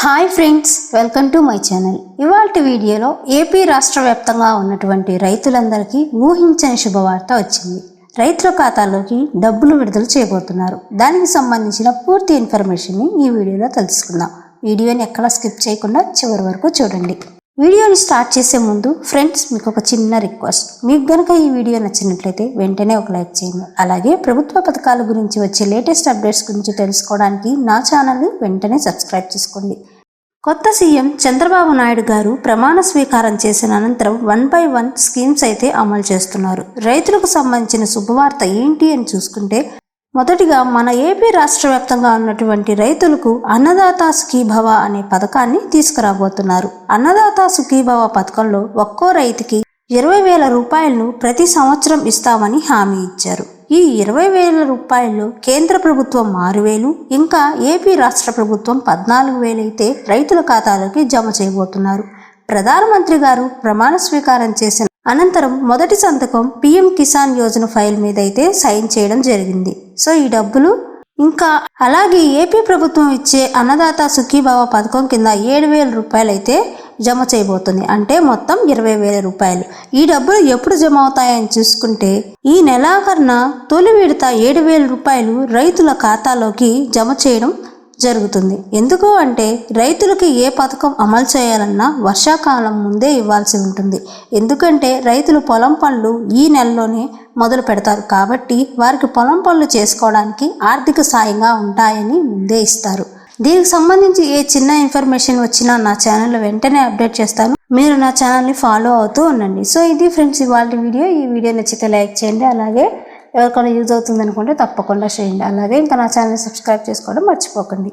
Hi friends welcome to my channel ఇవాళ వీడియోలో AP రాష్ట్ర వ్యాప్తంగా ఉన్నటువంటి రైతులందరికీ ఊహించని శుభవార్త వచ్చింది. రైతుల ఖాతాలోకి డబ్బులు విడుదల చేయబోతున్నారు. దానికి సంబంధించిన పూర్తి ఇన్ఫర్మేషన్ని ఈ వీడియోలో తెలుసుకుందాం. వీడియోని ఎక్కడ స్కిప్ చేయకుండా చివరి వరకు చూడండి. వీడియోని స్టార్ట్ చేసే ముందు ఫ్రెండ్స్ మీకు ఒక చిన్న రిక్వెస్ట్. మీకు గనక ఈ వీడియో నచ్చినట్లయితే వెంటనే ఒక లైక్ చేయండి. అలాగే ప్రభుత్వ పథకాల గురించి వచ్చే లేటెస్ట్ అప్డేట్స్ గురించి తెలుసుకోవడానికి నా ఛానల్ని వెంటనే సబ్స్క్రైబ్ చేసుకోండి. కొత్త సీఎం చంద్రబాబు నాయుడు గారు ప్రమాణ స్వీకారం చేసిన అనంతరం వన్ బై వన్ స్కీమ్స్ అయితే అమలు చేస్తున్నారు. రైతులకు సంబంధించిన శుభవార్త ఏంటి అని చూసుకుంటే మొదటిగా మన ఏపీ రాష్ట్ర వ్యాప్తంగా ఉన్నటువంటి రైతులకు అన్నదాత సుఖీభవ అనే పథకాన్ని తీసుకురాబోతున్నారు. అన్నదాత సుఖీభవ పథకంలో ఒక్కో రైతుకి ఇరవై వేల రూపాయలను ప్రతి సంవత్సరం ఇస్తామని హామీ ఇచ్చారు. ఈ ఇరవై వేల రూపాయలు కేంద్ర ప్రభుత్వం ఆరు వేలు ఇంకా ఏపీ రాష్ట్ర ప్రభుత్వం పద్నాలుగు వేలైతే రైతుల ఖాతాలోకి జమ చేయబోతున్నారు. ప్రధానమంత్రి గారు ప్రమాణ స్వీకారం చేసిన అనంతరం మొదటి సంతకం పీఎం కిసాన్ యోజన ఫైల్ మీద అయితే సైన్ చేయడం జరిగింది. సో ఈ డబ్బులు ఇంకా అలాగే ఏపీ ప్రభుత్వం ఇచ్చే అన్నదాత సుఖీభావ పథకం కింద ఏడు వేల రూపాయలు అయితే జమ చేయబోతుంది. అంటే మొత్తం ఇరవై వేల రూపాయలు. ఈ డబ్బులు ఎప్పుడు జమ అవుతాయని చూసుకుంటే ఈ నెలాఖరున తొలి విడత ఏడు వేల రూపాయలు రైతుల ఖాతాలోకి జమ చేయడం జరుగుతుంది. ఎందుకు అంటే రైతులకి ఏ పథకం అమలు చేయాలన్నా వర్షాకాలం ముందే ఇవ్వాల్సి ఉంటుంది. ఎందుకంటే రైతులు పొలం పనులు ఈ నెలలోనే మొదలు పెడతారు కాబట్టి వారికి పొలం పనులు చేసుకోవడానికి ఆర్థిక సాయంగా ఉంటాయని ముందే ఇస్తారు. దీనికి సంబంధించి ఏ చిన్న ఇన్ఫర్మేషన్ వచ్చినా నా ఛానల్లో వెంటనే అప్డేట్ చేస్తాను. మీరు నా ఛానల్ని ఫాలో అవుతూ ఉండండి. సో ఇది ఫ్రెండ్స్ ఇవాళ వీడియో. ఈ వీడియో నచ్చితే లైక్ చేయండి. అలాగే ఎవరికైనా యూజ్ అవుతుంది అనుకుంటే తప్పకుండా చేయండి. అలాగే ఇంకా నా ఛానల్ని సబ్స్క్రైబ్ చేసుకోవడం మర్చిపోకండి.